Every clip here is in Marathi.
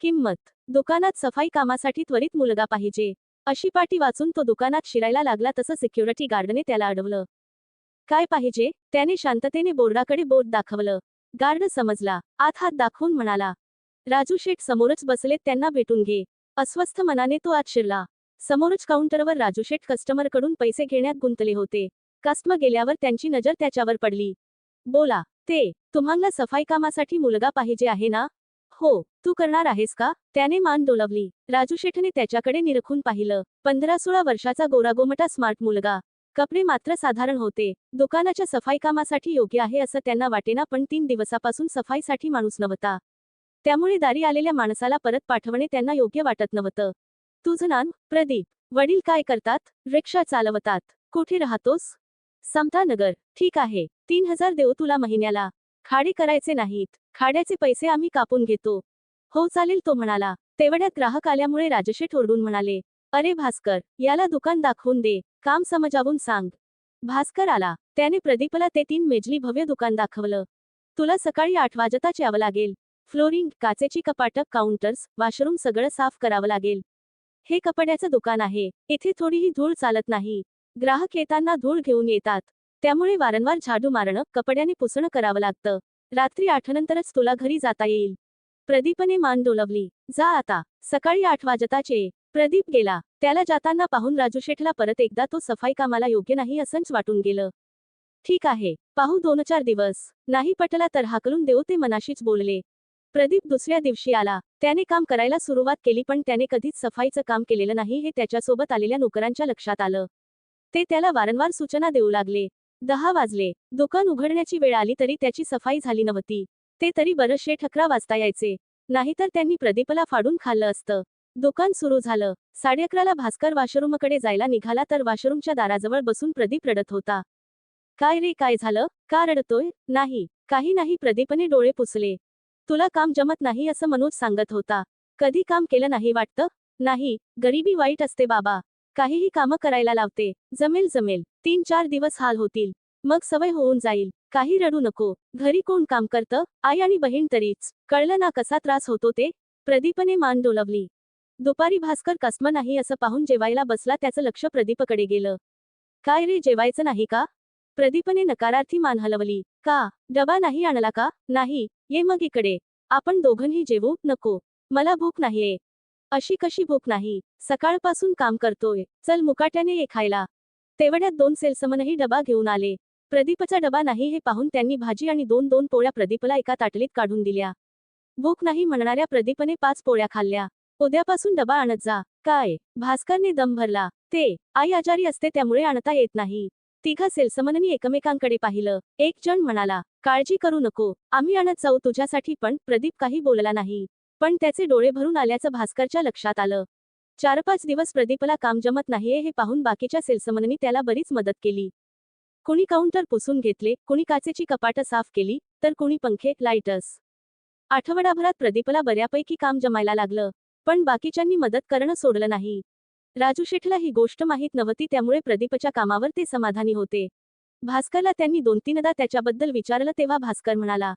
किंमत. दुकानात सफाई कामासाठी त्वरित मुलगा पाहिजे. अशी पाटी वाचून तो दुकानात शिरायला लागला तसं सिक्युरिटी गार्डने त्याला अडवलं. काय पाहिजे? त्याने शांततेने बोर्डाकडे बोट दाखवलं. गार्ड समजला. आत हात दाखवून म्हणाला राजू शेठ समोरच बसलेत त्यांना भेटून घे. अस्वस्थ मनाने तो आत शिरला. समोरच काउंटरवर राजू शेठ कस्टमरकडून पैसे घेण्यात गुंतले होते. कस्टमर गेल्यावर त्यांची नजर त्याच्यावर पडली. बोला ते तुम्हाला सफाई कामासाठी मुलगा पाहिजे आहे ना? हो तू करणार आहेस का? त्याने मान डोलावली. राजू शेठने त्याच्याकडे निरखून पाहिलं. पंधरा सोळा वर्षाचा गोरागोमटा स्मार्ट मुलगा. कपडे मात्र साधारण होते. दुकानाच्या सफाई कामासाठी योग्य आहे असं त्यांना वाटेना पण तीन दिवसापासून सफाईसाठी माणूस नव्हता. त्यामुळे दारी आलेल्या माणसाला परत पाठवणे त्यांना योग्य वाटत नव्हतं. तुझं नान प्रदीप वडील काय करतात? रिक्षा चालवतात. कुठे राहतोस? समतानगर. ठीक आहे. तीन हजार देऊ तुला महिन्याला. खाडे करायचे नाहीत. खाड्याचे पैसे आम्ही कापून घेतो. हो चालेल तो म्हणाला. तेवढ्यात ग्राहक आल्यामुळे राजशेठ ओरडून म्हणाले अरे भास्कर याला दुकान दाखवून दे. काम समजावून सांग. भास्कर आला. त्याने प्रदीपला ते तीन मेजली भव्य दुकान दाखवलं. तुला सकाळी आठ वाजताच यावं लागेल. फ्लोरिंग काचेची कपाटक काउंटर्स वॉशरूम सगळं साफ करावं लागेल. हे कपड्याचं दुकान आहे. इथे थोडीही धूळ चालत नाही. ग्राहक येताना धूळ घेऊन येतात. त्यामुळे वारंवार झाडू मारणं कपड्याने पुसणं करावं लागतं. रात्री आठनंतरच तुला घरी जाता येईल. प्रदीपने मान डोलवली. जा आता. सकाळी आठ वाजताचे. प्रदीप गेला. त्याला जाताना पाहून राजू शेठला परत एकदा तो सफाई कामाला योग्य नाही असंच वाटून गेलं. ठीक आहे. पाहू दोन चार दिवस. नाही पटला तर हाकलून देऊ ते मनाशीच बोलले. प्रदीप दुसऱ्या दिवशी आला. त्याने काम करायला सुरुवात केली पण त्याने कधीच सफाईचं काम केलेलं नाही हे त्याच्यासोबत आलेल्या नोकरांच्या लक्षात आलं. ते त्याला वारंवार सूचना देऊ लागले. दहा वाजले. दुकान उघडण्याची वेळ आली तरी त्याची सफाई झाली नव्हती. ते तरी बरचशे ठकरा वाजता यायचे. नाहीतर त्यांनी प्रदीपला फाडून खाल्लं असतं. दुकान सुरू झालं. साडे अकराला भास्कर वॉशरूमकडे जायला निघाला तर वॉशरूमच्या दाराजवळ बसून प्रदीप रडत होता. काय रे काय झालं? का रडतोय? नाही. काही नाही. प्रदीपने डोळे पुसले. तुला काम जमत नाही असं मनोज सांगत होता. कधी काम केलं नाही वाटतं? नाही. गरिबी वाईट असते बाबा. काहीही कामं करायला लावते. जमेल जमेल. तीन चार दिवस हाल होतील. मग सवय होऊन जाईल. काही रडू नको. घरी कोण काम करतं? आई आणि बहीण तरीच. कळलं ना कसा त्रास होतो ते? प्रदीपने मान डोलवली. दुपारी भास्कर कस्म नाही असं पाहून जेवायला बसला त्याचं लक्ष प्रदीपकडे गेलं. काय रे जेवायचं नाही का? प्रदीपने नकारार्थी मान हलवली. का? डबा नाही आणला का? नाही. ये मग इकडे. आपण दोघंही जेवू? नको. मला भूक नाहीये. अशी कशी भूक नाही. सकाळपासून काम करतोय. चल मुकाट्याने ये खायला. तेवढ्यात दोन सेल्समनही डबा घेऊन आले. प्रदीपचा डबा नाही हे पाहून त्यांनी भाजी आणि दोन दोन पोळ्या प्रदीपला एका ताटलीत काढून दिल्या. भूक नाही म्हणणाऱ्या प्रदीपने पाच पोळ्या खाल्ल्या. उद्यापासून डबा आणत जा. काय? भास्करने दम भरला. ते आई आजारी असते त्यामुळे आणता येत नाही. तिघा सेल्समननी एकमेकांकडे पाहिलं. एक जण म्हणाला काळजी करू नको. आम्ही आणत जाऊ तुझ्यासाठी पण. प्रदीप काही बोलला नाही. पण त्याचे डोळे भरून आल्याचं भास्करच्या लक्षात आलं. चार पाच दिवस प्रदीपला काम जमत नाहीये हे पाहून बाकीच्या सेल्समननी त्याला बरीच मदत केली. कुणी काउंटर पुसून घेतले कुणी काचेची कपाटं साफ केली तर कुणी पंखे लाईटस आठवडाभरात प्रदीपला बऱ्यापैकी काम जमायला लागलं पण बाकीच्यांनी मदत करणं सोडलं नाही. राजू शेठला ही गोष्ट माहीत नव्हती त्यामुळे प्रदीपच्या कामावर ते समाधानी होते. भास्करला त्यांनी दोन तीनदा त्याच्याबद्दल विचारलं तेव्हा भास्कर म्हणाला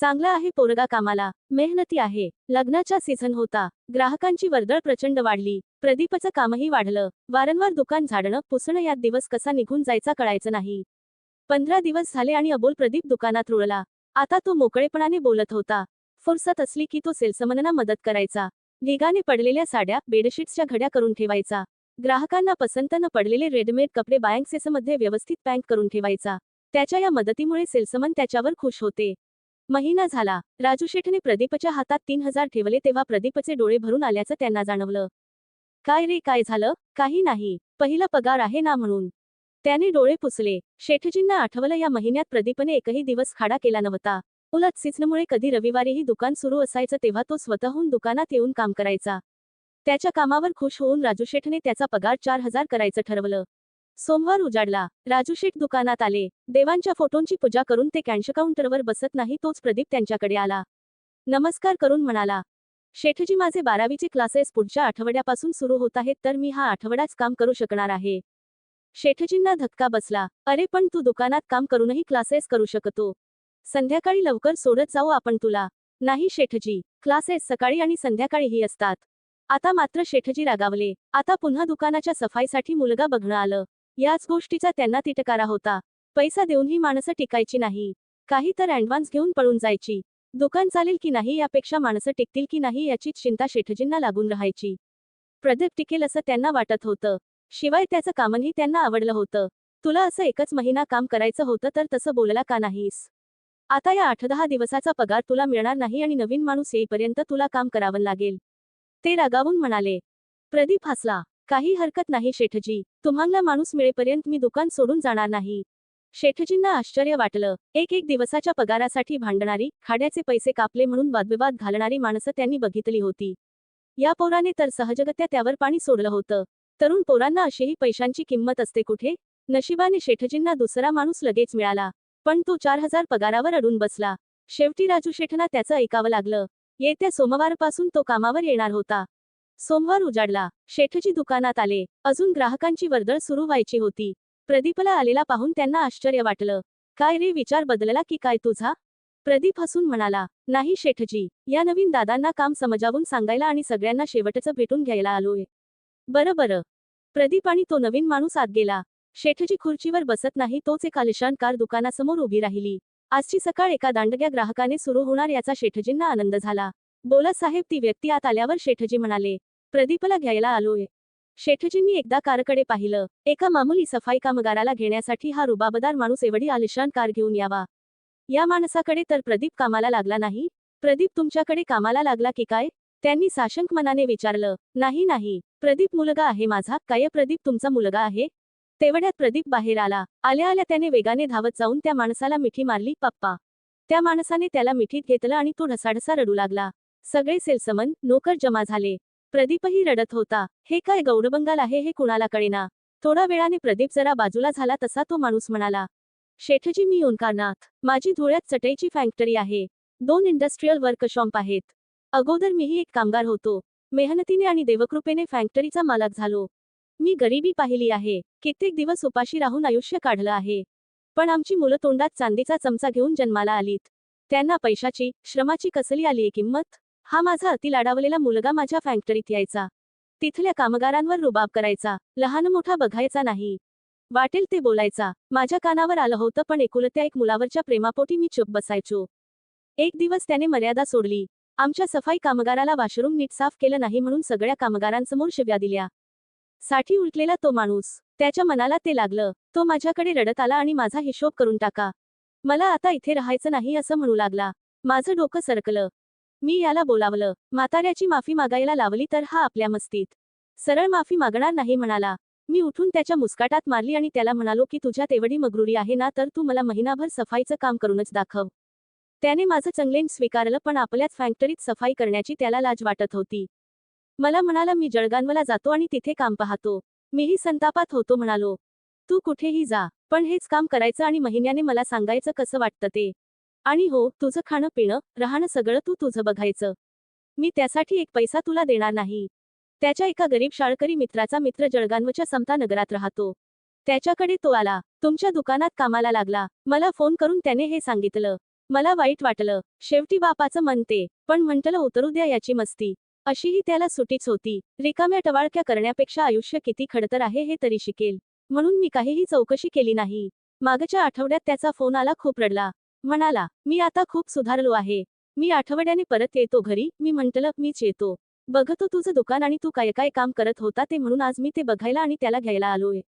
चांगला आहे पोरगा कामाला. मेहनती आहे. लग्नाचा सीझन होता. ग्राहकांची वर्दळ प्रचंड वाढली. प्रदीपचं कामही वाढलं. वारंवार दुकान झाडणं पुसणं यात दिवस कसा निघून जायचा कळायचं नाही. पंधरा दिवस झाले आणि अबोल प्रदीप दुकानात रुळला. आता तो मोकळेपणाने बोलत होता. फुरसत असली की तो सेल्समनना मदत करायचा. ढिगाने पडलेल्या साड्या बेडशीट्सच्या घड्या करून ठेवायचा. ग्राहकांना पसंत न पडलेले रेडीमेड कपडे बायंगसेसमध्ये व्यवस्थित पॅक करून ठेवायचा. त्याच्या या मदतीमुळे सेल्समन त्याच्यावर खुश होते. महिना झाला. राजू शेठने प्रदीपच्या हातात तीन हजार ठेवले तेव्हा प्रदीपचे डोळे भरून आल्याचं त्यांना जाणवलं. काय रे काय झालं? काही नाही. पहिला पगार आहे ना म्हणून. त्याने डोळे पुसले. शेठजींना आठवलं या महिन्यात प्रदीपने एकही दिवस खाडा केला नव्हता. उलट सिजनमुळे कधी रविवारीही दुकान सुरू असायचं तेव्हा तो स्वतःहून दुकानात येऊन काम करायचा. त्याच्या कामावर खुश होऊन राजू शेठने त्याचा पगार चार हजार करायचं ठरवलं. सोमवार उजाडला. राजू शेठ दुकानात आले. देवांच्या फोटोंची पूजा करून ते कॅन्श काउंटरवर बसत नाही तोच प्रदीप त्यांच्याकडे आला. नमस्कार करून म्हणाला शेठजी माझे बारावीचे क्लासेस पुढच्या आठवड्यापासून सुरू होत आहेत तर मी हा आठवडाच काम करू शकणार आहे. शेठजींना धक्का बसला अरे पण तू दुकानात काम करूनही क्लासेस करू शकतो. संध्याकाळी लवकर सोडत जाऊ आपण तुला. नाही शेठजी क्लासेस सकाळी आणि संध्याकाळीही असतात. आता मात्र शेठजी रागावले. आता पुन्हा दुकानाच्या सफाईसाठी मुलगा बघणं आलं. याच गोष्टीचा त्यांना तिटकारा होता. पैसा देऊनही माणसं टिकायची नाही. काही तर अँडव्हान्स घेऊन पळून जायची. दुकान चालेल की नाही यापेक्षा माणसं टिकतील की नाही याचीच चिंता शेठजींना लागून राहायची. प्रदीप टिकेल असं त्यांना वाटत होतं. शिवाय त्याचं कामही त्यांना आवडलं होतं. तुला असं एकच महिना काम करायचं होतं तर तसं बोलला का नाहीस? आता या आठ दहा दिवसाचा पगार तुला मिळणार नाही आणि नवीन माणूस येईपर्यंत तुला काम करावं लागेल. ते रागावून म्हणाले. प्रदीप हसला. काही हरकत नाही शेठजी. तुम्हाला माणूस मिळेपर्यंत मी दुकान सोडून जाणार नाही. शेठजींना आश्चर्य वाटलं. एक एक दिवसाच्या पगारासाठी भांडणारी खाड्याचे पैसे कापले म्हणून वादविवाद घालणारी माणसं त्यांनी बघितली होती. या पोराने तर सहजगत्या त्यावर पाणी सोडलं होतं. तरुण पोरांना अशीही पैशांची किंमत असते कुठे? नशिबाने शेठजींना दुसरा माणूस लगेच मिळाला. पण तो चार हजार पगारावर अडून बसला. शेवटी राजू शेठना त्याचं ऐकावं लागलं. येत्या सोमवारपासून तो कामावर येणार होता. सोमवार उजाडला. शेठजी दुकानात आले. अजून ग्राहकांची वर्दळ सुरू व्हायची होती. प्रदीपला आलेला पाहून त्यांना आश्चर्य वाटलं. काय रे विचार बदलला की काय तुझा? प्रदीप हसून म्हणाला. नाही शेठजी या नवीन दादांना काम समजावून सांगायला आणि सगळ्यांना शेवटचं भेटून घ्यायला आलोय. बरं बरं. प्रदीप आणि तो नवीन माणूस आत गेला. शेठजी खुर्चीवर बसत नाही तोच एक आलिशान कार दुकानासमोर उभी राहिली. आजची सकाळ एका दांडग्या ग्राहकाने सुरू होणार याचा शेठजींना आनंद झाला. बोला साहेब ती व्यक्ती आत आल्यावर शेठजी म्हणाले. प्रदीपला घ्यायला आलोय. शेठजींनी एकदा कारकडे पाहिलं. एका मामुली सफाई कामगाराला घेण्यासाठी हा रुबाबदार माणूस एवढी आलिशान कार घेऊन यावा. या माणसाकडे तर प्रदीप कामाला लागला नाही. प्रदीप तुमच्याकडे कामाला लागला की काय? त्यांनी साशंक मनाने विचारलं. नाही नाही. प्रदीप मुलगा आहे माझा. काय प्रदीप तुमचा मुलगा आहे? तेवढ्यात प्रदीप बाहेर आला. आल्या आल्या त्याने वेगाने धावत जाऊन त्या माणसाला मिठी मारली. पप्पा. त्या माणसाने त्याला मिठीत घेतलं आणि तो ढसाढसा रडू लागला. सगळे सेल्समन नोकर जमा झाले. प्रदीपही रडत होता. हे काय गौरबंगाल आहे हे कुणाला कळेना? थोडा वेळाने प्रदीप जरा बाजूला झाला तसा तो माणूस म्हणाला. शेठजी मी ओंकारनाथ. माझी धुळ्यात चटईची फॅक्टरी आहे. दोन इंडस्ट्रीयल वर्कशॉप आहेत. अगोदर मीही एक कामगार होतो. मेहनतीने आणि देवकृपेने फॅक्टरीचा मालक झालो. मी गरिबी पाहिली आहे. कित्येक दिवस उपाशी राहून आयुष्य काढलं आहे. पण आमची मुलं तोंडात चांदीचा चमचा घेऊन जन्माला आलीत. त्यांना पैशाची श्रमाची कसली आलीये किंमत? हा माझा अति लाडावलेला मुलगा माझ्या फॅक्टरीत यायचा. तिथल्या कामगारांवर रुबाब करायचा. लहान मोठा बघायचा नाही. वाटेल ते बोलायचा. माझ्या कानावर आलं होतं पण एकुलत्या एक मुलावरच्या प्रेमापोटी मी चुप बसायचो. एक दिवस त्याने मर्यादा सोडली. आमच्या सफाई कामगाराला वॉशरूम नीट साफ केलं नाही म्हणून सगळ्या कामगारांसमोर शिव्या दिल्या. साठी उलटलेला तो माणूस. त्याच्या मनाला ते लागलं. तो माझ्याकडे रडत आला आणि माझा हिशोब करून टाका. मला आता इथे राहायचं नाही असं म्हणू लागला. माझं डोकं सरकलं. मी याला बोलावलं. म्हाताऱ्याची माफी मागायला लावली तर हा आपल्या मस्तीत. सरळ माफी मागणार नाही म्हणाला. मी उठून त्याच्या मुस्काटात मारली आणि त्याला म्हणालो की तुझ्यात एवढी मगरुरी आहे ना तर तू मला महिनाभर सफाईचं काम करूनच दाखव. त्याने माझं चंगलेन स्वीकारलं पण आपल्याच फॅक्टरीत सफाई करण्याची त्याला लाज वाटत होती. मला म्हणाला मी जळगांवला जातो आणि तिथे काम पाहतो. मीही संतापात होतो म्हणालो. तू कुठेही जा. पण हेच काम करायचं आणि महिन्याने मला सांगायचं कसं वाटतं ते? आणि हो तुझं खाणं पिणं राहणं सगळं तू तुझं बघायचं. मी त्यासाठी एक पैसा तुला देणार नाही. त्याच्या एका गरीब शाळकरी मित्राचा मित्र जळगांवच्या समता नगरात राहतो. त्याच्याकडे तो आला. तुमच्या दुकानात कामाला लागला. मला फोन करून त्याने हे सांगितलं. मला वाईट वाटलं. शेवटी बापाचं म्हणते पण म्हंटलं उतरू द्या याची मस्ती. अशीही त्याला सुटीच होती. रिकाम्या टवाळक्या करण्यापेक्षा आयुष्य किती खडतर आहे हे तरी शिकेल. म्हणून मी काहीही चौकशी केली नाही. मागच्या आठवड्यात त्याचा फोन आला खूप रडला. म्हणाला मी आता खूप सुधारलो आहे. मी आठवड्याने परत येतो घरी. मी म्हंटलं मीच येतो बघतो तुझं दुकान आणि तू काय काय काम करत होता ते म्हणून आज मी ते बघायला आणि त्याला घ्यायला आलोय.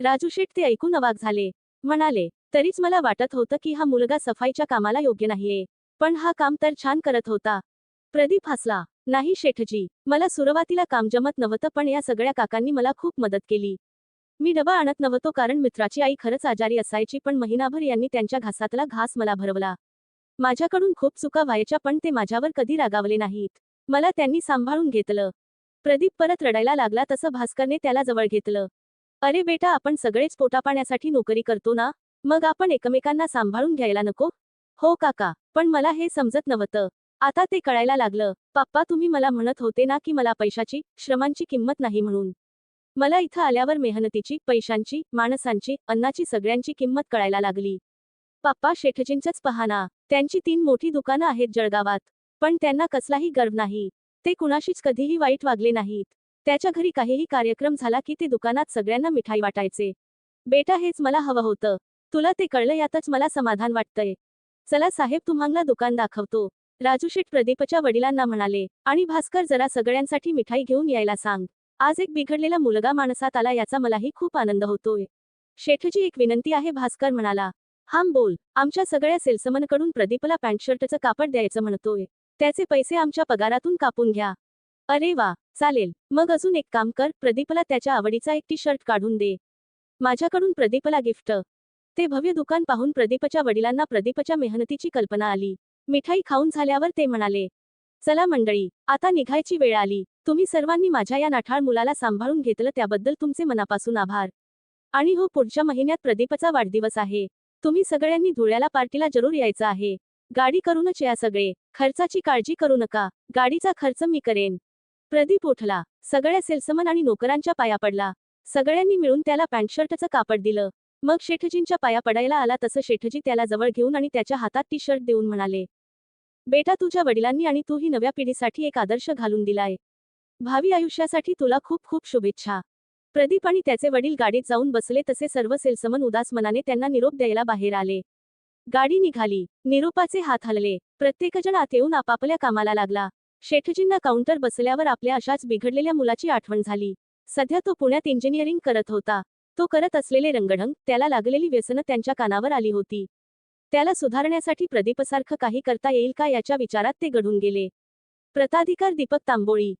राजू शेठ ते ऐकून अवाक झाले. म्हणाले तरीच मला वाटत होतं की हा मुलगा सफाईच्या कामाला योग्य नाहीये. पण हा काम तर छान करत होता. प्रदीप हसला नाही शेठजी. मला सुरुवातीला काम जमत नव्हतं पण या सगळ्या काकांनी मला खूप मदत केली. मी डबा आणत नव्हतो कारण मित्राची आई खरंच आजारी असायची पण महिनाभर यांनी त्यांच्या घासातला घास मला भरवला. माझ्याकडून खूप चुका व्हायच्या पण ते माझ्यावर कधी रागावले नाहीत. मला त्यांनी सांभाळून घेतलं. प्रदीप परत रडायला लागला तसं भास्करने त्याला जवळ घेतलं. अरे बेटा आपण सगळेच पोटापाण्यासाठी नोकरी करतो ना? मग आपण एकमेकांना सांभाळून घ्यायला नको? हो काका पण मला हे समजत नव्हतं. आता ते कळायला लागलं. पप्पा तुम्ही मला म्हणत होते ना की मला पैशाची श्रमांची किंमत नाही म्हणून. मला इथं आल्यावर मेहनतीची पैशांची माणसांची अन्नाची सगळ्यांची किंमत कळायला लागली. पप्पा शेठजींचंच पहाना त्यांची तीन मोठी दुकानं आहेत जळगावात पण त्यांना कसलाही गर्व नाही. ते कुणाशीच कधीही वाईट वागले नाहीत. त्याच्या घरी काहीही कार्यक्रम झाला की ते दुकानात सगळ्यांना मिठाई वाटायचे. बेटा हेच मला हवं होतं. तुला ते कळलं यातच मला समाधान वाटतंय. चला साहेब तुम्हाला दुकान दाखवतो. राजूशेठ प्रदीपच्या वडिलांना म्हणाले आणि भास्कर जरा सगळ्यांसाठी मिठाई घेऊन यायला सांग. आज एक बिघडलेला मुलगा माणसात आला याचा मलाही खूप आनंद होतोय. शेठजी एक विनंती आहे भास्कर म्हणाला. हाम बोल. आमच्या सगळ्या सेल्समनकडून प्रदीपला पॅन्ट शर्टचं कापड द्यायचं म्हणतोय. त्याचे पैसे आमच्या पगारातून कापून घ्या. अरे वा. चालेल. मग अजून एक काम कर. प्रदीपला त्याच्या आवडीचा एक टी शर्ट काढून दे. माझ्याकडून प्रदीपला गिफ्ट. ते भव्य दुकान पाहून प्रदीपच्या वडिलांना प्रदीपच्या मेहनतीची कल्पना आली. मिठाई खाऊन झाल्यावर ते म्हणाले चला मंडळी आता निघायची वेळ आली. तुम्ही सर्वांनी माझ्या या नाठाळ मुलाला सांभाळून घेतलं त्याबद्दल तुमचे मनापासून आभार. आणि हो पुढच्या महिन्यात प्रदीपचा वाढदिवस आहे. तुम्ही सगळ्यांनी धुळ्याला पार्टीला जरूर यायचं आहे. गाडी करूनच या सगळे. खर्चाची काळजी करू नका. गाडीचा खर्च मी करेन. प्रदीप उठला. सगळ्या सेल्समन आणि नोकरांच्या पाया पडला. सगळ्यांनी मिळून त्याला पॅन्ट शर्टचं कापड दिलं. मग शेठजींच्या पाया पडायला आला तसं शेठजी त्याला जवळ घेऊन आणि त्याच्या हातात टी शर्ट देऊन म्हणाले बेटा तुझ्या वडिलांनी आणि तू ही नव्या पिढीसाठी एक आदर्श घालून दिलाय. भावी आयुष्यासाठी तुला खूप खूप शुभेच्छा. प्रदीप आणि त्याचे वडील गाडीत जाऊन बसले तसे सर्व सेल्समन उदास मनाने त्यांना निरोप द्यायला बाहेर आले. गाडी निघाली. निरोपाचे हात हलले. प्रत्येकजण आत येऊन आपापल्या कामाला लागला. शेठजींना काउंटर बसल्यावर आपल्या अशाच बिघडलेल्या मुलाची आठवण झाली. सध्या तो पुण्यात इंजिनिअरिंग करत होता. तो करत असलेले रंगढंग त्याला लागलेली व्यसनं त्यांच्या कानावर आली होती. त्याला सुधारण्यासाठी प्रदीपसारखं काही करता येईल का याच्या विचारात ते घडून गेले. प्रताधिकार दीपक तांबोळी.